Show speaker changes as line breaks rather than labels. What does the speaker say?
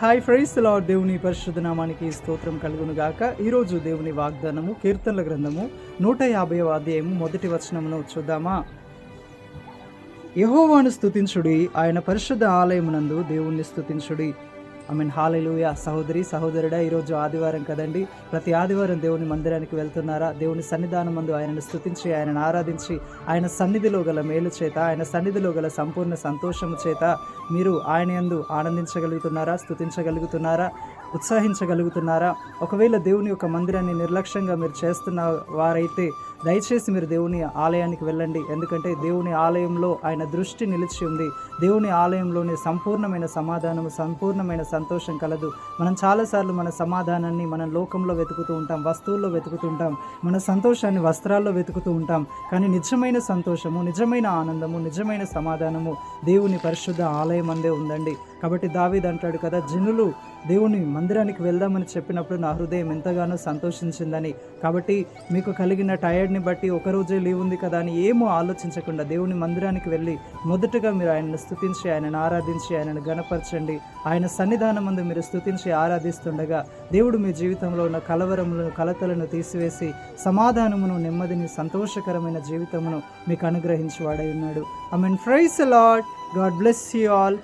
Hi fries lord దేవుని పరిశుద్ధ నామానికి స్తోత్రం కలుగును గాక ఈరోజు దేవుని వాగ్దానము కీర్తనల గ్రంథము నూట యాభై అధ్యాయము మొదటి వచనమును చూద్దామా? యహోవాను స్తుతించుడి ఆయన పరిశుద్ధ ఆలయమునందు దేవుణ్ణి స్థుతించుడి ఐ మీన్ హాలెలూయ సహోదరి సహోదరుడా ఈరోజు ఆదివారం కదండి. ప్రతి ఆదివారం దేవుని మందిరానికి వెళ్తున్నారా? దేవుని సన్నిధానం మందు ఆయనను స్తుతించి ఆయనను ఆరాధించి ఆయన సన్నిధిలో గల మేలు చేత ఆయన సన్నిధిలో గల సంపూర్ణ సంతోషము చేత మీరు ఆయన యందు ఆనందించగలుగుతున్నారా? స్తుతించగలుగుతున్నారా? ఉత్సాహించగలుగుతున్నారా? ఒకవేళ దేవుని యొక్క మందిరాన్ని నిర్లక్ష్యంగా మీరు చేస్తున్న వారైతే దయచేసి మీరు దేవుని ఆలయానికి వెళ్ళండి. ఎందుకంటే దేవుని ఆలయంలో ఆయన దృష్టి నిలిచి ఉంది. దేవుని ఆలయంలోనే సంపూర్ణమైన సమాధానము సంపూర్ణమైన సంతోషం కలదు. మనం చాలాసార్లు మన సమాధానాన్ని మన లోకంలో వెతుకుతూ ఉంటాం వస్తువుల్లో వెతుకుతూ ఉంటాం మన సంతోషాన్ని వస్త్రాల్లో వెతుకుతూ ఉంటాం. కానీ నిజమైన సంతోషము నిజమైన ఆనందము నిజమైన సమాధానము దేవుని పరిశుద్ధ ఆలయం అందే ఉందండి. కాబట్టి దావీద్ అంటాడు కదా జనులు దేవుని మందిరానికి వెళ్దామని చెప్పినప్పుడు నా హృదయం ఎంతగానో సంతోషించిందని. కాబట్టి మీకు కలిగిన టైర్డ్ని బట్టి ఒకరోజే లీవ్ ఉంది కదా అని ఏమో ఆలోచించకుండా దేవుని మందిరానికి వెళ్ళి మొదటగా మీరు ఆయనను స్తుతించి ఆయనను ఆరాధించి ఆయనను గణపరచండి ఆయన సన్నిధానం ముందు మీరు స్తుతించి ఆరాధిస్తుండగా దేవుడు మీ జీవితంలో ఉన్న కలవరములను కలతలను తీసివేసి సమాధానమును నెమ్మదిని సంతోషకరమైన జీవితమును మీకు అనుగ్రహించి వాడై ఉన్నాడు. I mean praise Lord God bless you all